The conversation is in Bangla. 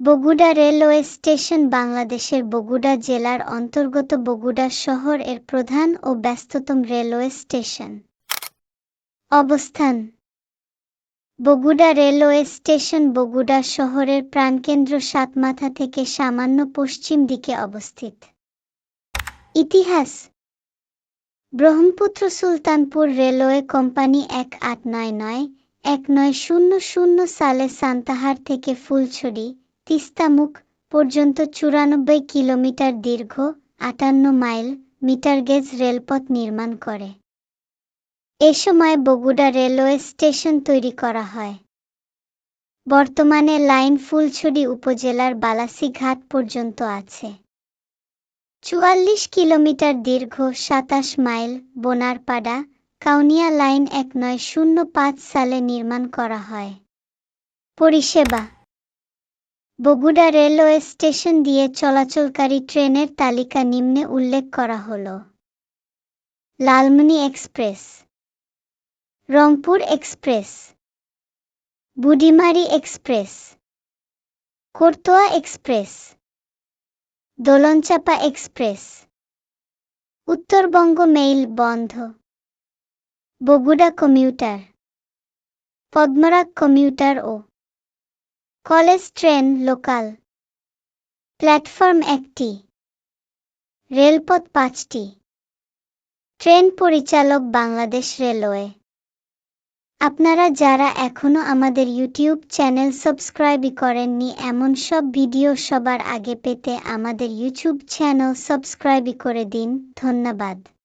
বগুড়া রেলওয়ে স্টেশন বাংলাদেশের বগুড়া জেলার অন্তর্গত বগুড়া শহর এর প্রধান ও ব্যস্ততম রেলওয়ে স্টেশন। অবস্থান। বগুড়া রেলওয়ে স্টেশন বগুড়া শহরের প্রাণকেন্দ্র সাতমাথা থেকে সামান্য পশ্চিম দিকে অবস্থিত। ইতিহাস। ব্রহ্মপুত্র সুলতানপুর রেলওয়ে কোম্পানি এক আট নয় নয় এক নয় শূন্য শূন্য সালে সান্তাহার থেকে ফুলছড়ি তিস্তামুখ পর্যন্ত চুরানব্বই কিলোমিটার দীর্ঘ, আটান্ন মাইল মিটার গেজ রেলপথ নির্মাণ করে। এ সময় বগুড়া রেলওয়ে স্টেশন তৈরি করা হয়। বর্তমানে লাইন ফুলছড়ি উপজেলার বালাসি ঘাট পর্যন্ত আছে। চুয়াল্লিশ কিলোমিটার দীর্ঘ, সাতাশ মাইল বোনারপাড়া, কাউনিয়া লাইন এক নয় শূন্য পাঁচ সালে নির্মাণ করা হয়। পরিষেবা বগুড়া রেলওয়ে স্টেশন দিয়ে চলাচলকারী ট্রেনের তালিকা নিম্নে উল্লেখ করা হল। Lalmoni express, Rangpur express, Burimari express Karatoya express, Dolonchapa express, Uttarbanga mail বন্ধ, বগুড়া কমিউটার, পদ্মরাগ কমিউটার ও কলেজ ট্রেন লোকাল। প্ল্যাটফর্ম একটি। রেলপথ পাঁচটি। ট্রেন পরিচালক বাংলাদেশ রেলওয়ে। আপনারা যারা এখনও আমাদের ইউটিউব চ্যানেল সাবস্ক্রাইবই করেননি, এমন সব ভিডিও সবার আগে পেতে আমাদের ইউটিউব চ্যানেল সাবস্ক্রাইবই করে দিন। ধন্যবাদ।